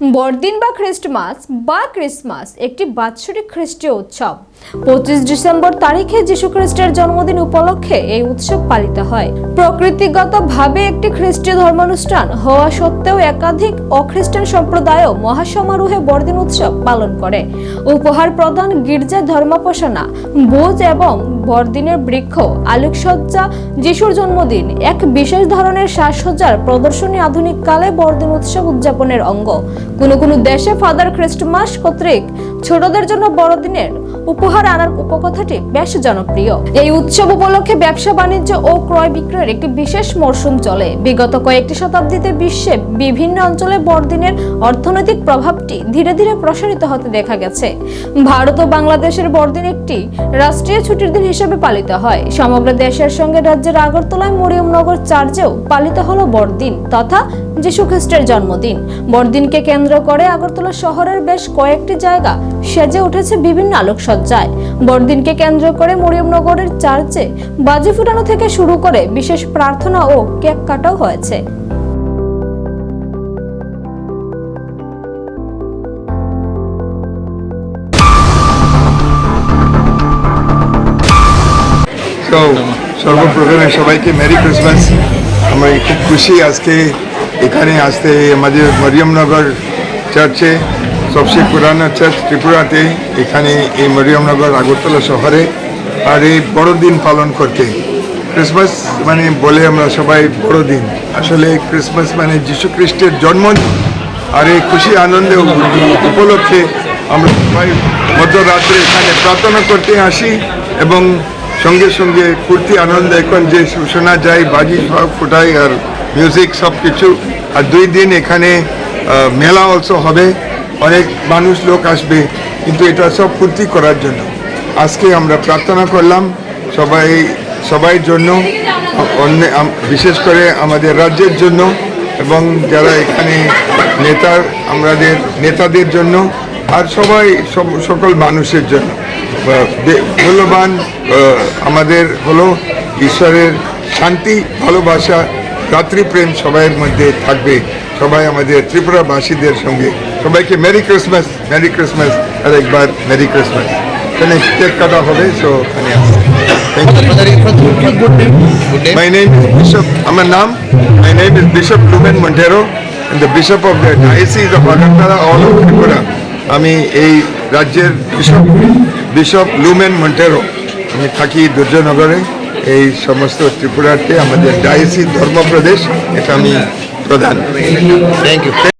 বড়দিন বা খ্রিস্টমাস বা ক্রিসমাস একটি বাৎসরিক খ্রিস্টীয় উৎসব। পঁচিশ ডিসেম্বর তারিখে যীশু খ্রিস্টের জন্মদিন উপলক্ষে এই উৎসব পালিত হয়। প্রকৃতিগতভাবে একটি খ্রিস্টীয় ধর্মানুষ্ঠান হওয়া সত্ত্বেও একাধিক অখ্রিস্টান সম্প্রদায়ও মহাসমারোহে বড়দিন উৎসব পালন করে। উপহার প্রদান, গির্জা, ধর্মোপাসনা বোঝ এবং বড়দিনের বৃক্ষ, আলোকসজ্জা, যিশুর জন্মদিন এক বিশেষ ধরনের সাজসজ্জার প্রদর্শনী আধুনিক কালে বড়দিন উৎসব উদযাপনের অঙ্গ। কোনো কোনো দেশে ফাদার খ্রিস্টমাস কর্তৃক ছোটদের জন্য বড়দিনের উপহার আনার উপকথাটি বেশ জনপ্রিয়। এই উৎসব উপলক্ষে ব্যবসা বাণিজ্য ও ক্রয় বিক্রয়ের একটি বিশেষ মরশুম চলে। বিগত কয়েকটি শতাব্দীতে বিশ্বে বিভিন্ন অঞ্চলে বড়দিনের অর্থনৈতিক প্রভাবটি ধীরে ধীরে প্রসারিত হতে দেখা গেছে। ভারত ও বাংলাদেশের বড়দিন একটি রাষ্ট্রীয় ছুটির দিন হিসেবে পালিত হয়। সমগ্র দেশের সঙ্গে রাজ্যের আগরতলায় মরিয়মনগর চার্চেও পালিত হলো বড়দিন, তথা যীশু খ্রিস্টের জন্মদিন। বড়দিনকে কেন্দ্র করে আগরতলা শহরের বেশ কয়েকটি জায়গা সেজে উঠেছে বিভিন্ন আলোকসজ্জায়। বড়দিনকে কেন্দ্র করে মরিয়মনগরের চার্চে বাজি ফুটানো থেকে শুরু করে বিশেষ প্রার্থনা ও কেক কাটাও হয়েছে। সর্বপ্রথমে সবাইকে মেরি ক্রিসমাস। আমরা খুব খুশি আজকে এখানে আসতে আমাদের মরিয়মনগর চার্চে সবচেয়ে পুরানো চার্চ ত্রিপুরাতে এখানে এই মরিয়মনগর আগরতলা শহরে আর এই বড়দিন পালন করতে। ক্রিসমাস মানে বলে আমরা সবাই বড়দিন। আসলে ক্রিসমাস মানে যীশু খ্রিস্টের জন্মদিন আর এই খুশি আনন্দে উপলক্ষে আমরা সবাই মধ্যরাত্রে এখানে প্রার্থনা করতে আসি এবং সঙ্গে সঙ্গে ফুর্তি আনন্দ এখন যে শোনা যায়, বাজি সব ফুটাই আর মিউজিক সব কিছু। আর দুই দিন এখানে মেলা অলসো হবে। অনেক মানুষ লোক আসবে, কিন্তু এটা সব ফুর্তি করার জন্য। আজকে আমরা প্রার্থনা করলাম সবাই সবাই জন্য, অন্য বিশেষ করে আমাদের রাজ্যের জন্য এবং যারা এখানে নেতার আমাদের নেতাদের জন্য, আর সবাই, সব- সকল মানুষের জন্য। মূল্যবান আমাদের হলো ঈশ্বরের শান্তি, ভালোবাসা রাত্রিপ্রেম সবাইয়ের মধ্যে থাকবে। সবাই আমাদের ত্রিপুরাবাসীদের সঙ্গে। সবাইকে মেরি ক্রিসমাস মেরি ক্রিসমাস আর একবার মেরি ক্রিসমাস। এখানে কেক কাটা হবে সো এখানে is Bishop, আমার নাম মাই is Bishop Lumen Montero and the Bishop of the Diocese of Agartala all of Tripura. আমি এই রাজ্যের বিশপ বিশপ লুমেন মন্টেরো আমি থাকি দুর্যনগরে এই সমস্ত ত্রিপুরাতে আমাদের ডাইসি ধর্মপ্রদেশ এটা আমি প্রধান থ্যাংক you.